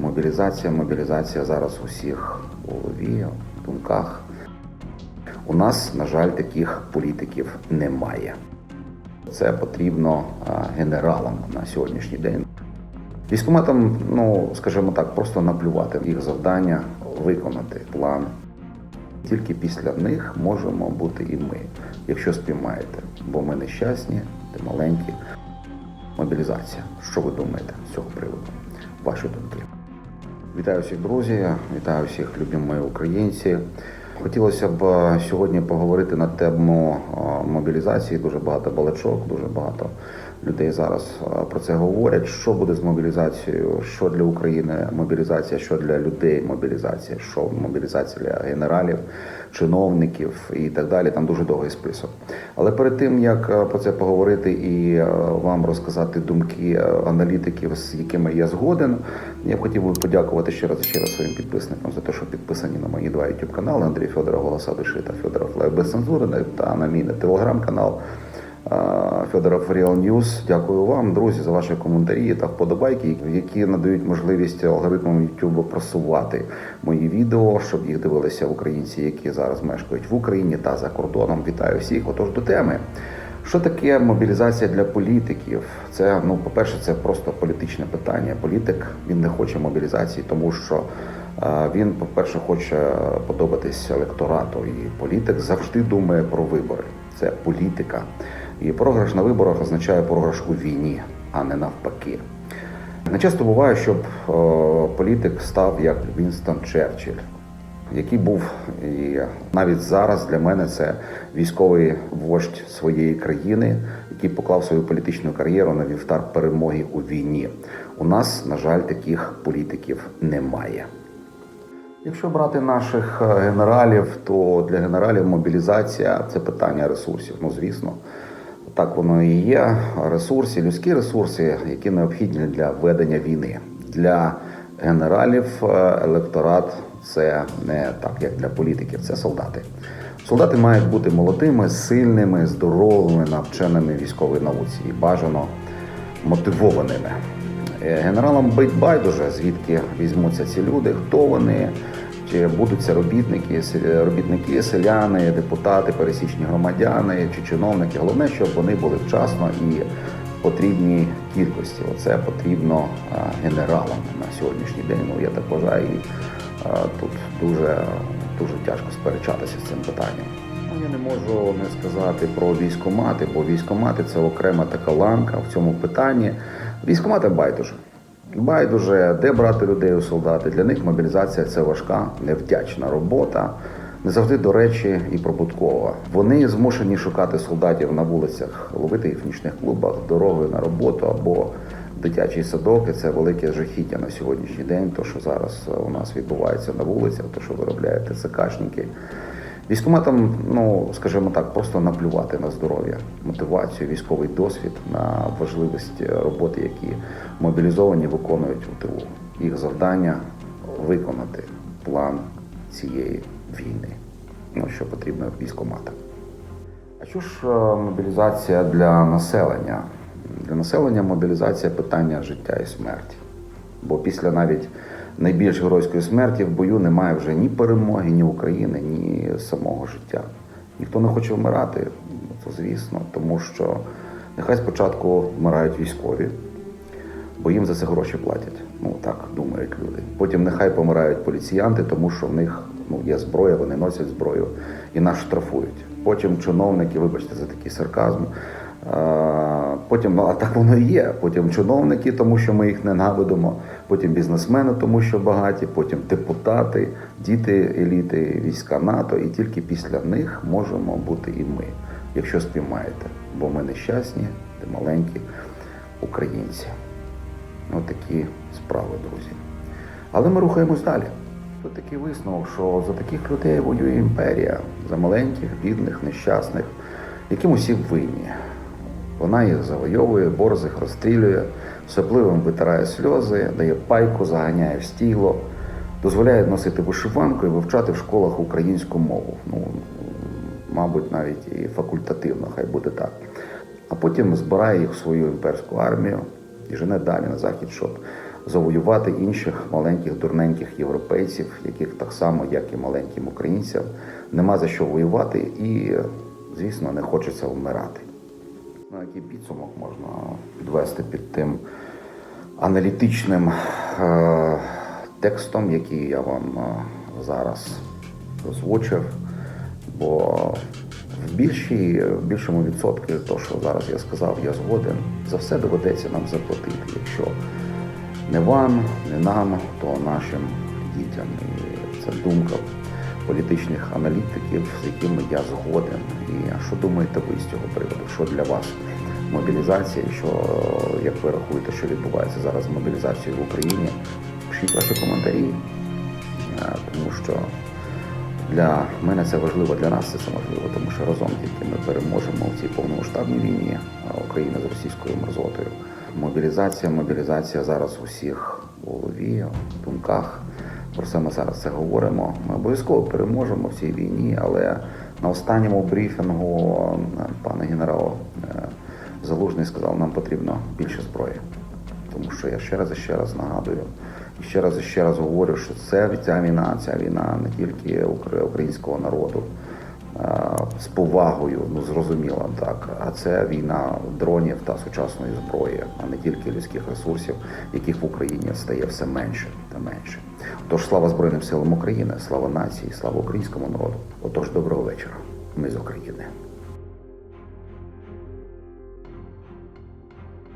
Мобілізація, мобілізація зараз у всіх у голові, в думках. У нас, на жаль, таких політиків немає. Це потрібно генералам на сьогоднішній день. Військоматам, ну скажімо так, просто наплювати їх завдання, виконати план. Тільки після них можемо бути і ми, якщо спіймаєте, бо ми нещасні, ти маленькі. Мобілізація. Що ви думаєте з цього приводу? Ваші думки? Вітаю всіх друзі, вітаю всіх любимі українці. Хотілося б е, сьогодні поговорити на тему е, мобілізації. Дуже багато балачок, дуже багато людей зараз е, про це говорять. Що буде з мобілізацією? Що для України мобілізація, що для людей мобілізація, що мобілізація для генералів, чиновників і так далі. Там дуже довгий список. Але перед тим як е, про це поговорити і е, вам розказати думки е, аналітиків, з якими я згоден, я б хотів би подякувати ще раз ще раз своїм підписникам за те, що підписані на мої два youtube канали Андрій Федоров Голоса Душі та Федоров Лайв без цензури та на мій телеграм-канал. Федоров Real News. Дякую вам, друзі, за ваші коментарі та вподобайки, які надають можливість алгоритмам YouTube просувати мої відео, щоб їх дивилися українці, які зараз мешкають в Україні та за кордоном. Вітаю всіх. Отож до теми. Що таке мобілізація для політиків? Це ну, по-перше, це просто політичне питання. Політик він не хоче мобілізації, тому що він, по-перше, хоче подобатись електорату. І політик завжди думає про вибори. Це політика. І програш на виборах означає програш у війні, а не навпаки. Не часто буває, щоб е, політик став як Вінстон Черчилль, який був і навіть зараз для мене це військовий вождь своєї країни, який поклав свою політичну кар'єру на вівтар перемоги у війні. У нас, на жаль, таких політиків немає. Якщо брати наших е, генералів, то для генералів мобілізація це питання ресурсів. Ну, звісно, так воно і є. Ресурси, людські ресурси, які необхідні для ведення війни. Для генералів е, електорат це не так, як для політиків, це солдати. Солдати мають бути молодими, сильними, здоровими, навченими військовій науці і бажано мотивованими. Е, Генералам бить байдуже, звідки візьмуться ці люди, хто вони, чи будуть це робітники, робітники, селяни, депутати, пересічні громадяни чи чиновники. Головне, щоб вони були вчасно і в потрібній кількості. Оце потрібно е, генералам на сьогоднішній день. Ну я так вважаю, і е, тут дуже, дуже тяжко сперечатися з цим питанням. Ну, я не можу не сказати про військомати, бо військомати це окрема така ланка в цьому питанні. Військомати байдуже. Байдуже, де брати людей у солдати. Для них мобілізація це важка, невдячна робота, не завжди, до речі, і прибуткова. Вони змушені шукати солдатів на вулицях, ловити їх в нічних клубах, дорогою на роботу або дитячий садок. І це велике жахіття на сьогоднішній день. То, що зараз у нас відбувається на вулицях, то що виробляють ТЦКшники. Військоматам, ну скажімо так, просто наплювати на здоров'я, мотивацію, військовий досвід, на важливість роботи, які мобілізовані виконують у ТУ. Їх завдання виконати план цієї війни. Ну що потрібно військоматам. А що ж е, мобілізація для населення? Для населення мобілізація питання життя і смерті. Бо після навіть найбільш геройської смерті в бою немає вже ні перемоги, ні України, ні самого життя. Ніхто не хоче вмирати, це звісно, тому що нехай спочатку вмирають військові, бо їм за це гроші платять. Ну так думають люди. Потім нехай помирають поліціянти, тому що в них ну, є зброя, вони носять зброю і нас штрафують. Потім чиновники, вибачте за такий сарказм. А, Потім, ну а так воно і є. Потім чиновники, тому що ми їх ненавидимо. Потім бізнесмени, тому що багаті, потім депутати, діти еліти, війська НАТО. І тільки після них можемо бути і ми, якщо спіймаєте. Бо ми нещасні, ти маленькі українці. Ось такі справи, друзі. Але ми рухаємось далі. Тут такий висновок, що за таких людей воює імперія, за маленьких, бідних, нещасних, яким усі винні. Вона їх завойовує, борзих розстрілює, сопливим витирає сльози, дає пайку, заганяє в стігло, дозволяє носити вишиванку і вивчати в школах українську мову. Ну, мабуть, навіть і факультативно, хай буде так. А потім збирає їх в свою імперську армію і жене далі на захід, щоб завоювати інших маленьких дурненьких європейців, яких так само, як і маленьким українцям, нема за що воювати і, звісно, не хочеться вмирати. Який підсумок можна підвести під тим аналітичним е, текстом, який я вам е, зараз озвучив, бо в більшій, в більшому відсотку, то, що зараз я сказав, я згоден, за все доведеться нам заплатити. Якщо не вам, не нам, то нашим дітям. І це думка політичних аналітиків, з якими я згоден. І що думаєте ви з цього приводу? Що для вас мобілізація? Що як ви рахуєте, що відбувається зараз з мобілізацією в Україні? Пишіть ваші коментарі, Е, тому що для мене це важливо, для нас це важливо, тому що разом тільки ми переможемо в цій повномасштабній війні а, України з російською мерзотою. Мобілізація, мобілізація зараз у всіх в голові, в думках. Про це ми зараз це говоримо. Ми обов'язково переможемо в цій війні, але на останньому брифінгу е, пане генерал е, Залужний сказав, нам потрібно більше зброї. Тому що я ще раз і ще раз нагадую, і ще раз і ще раз говорю, що це ця війна, ця війна не тільки українського народу з повагою, ну зрозуміло так, а це війна дронів та сучасної зброї, а не тільки людських ресурсів, яких в Україні стає все менше та менше. Тож слава Збройним силам України, слава нації, слава українському народу. Отож, доброго вечора. Ми з України.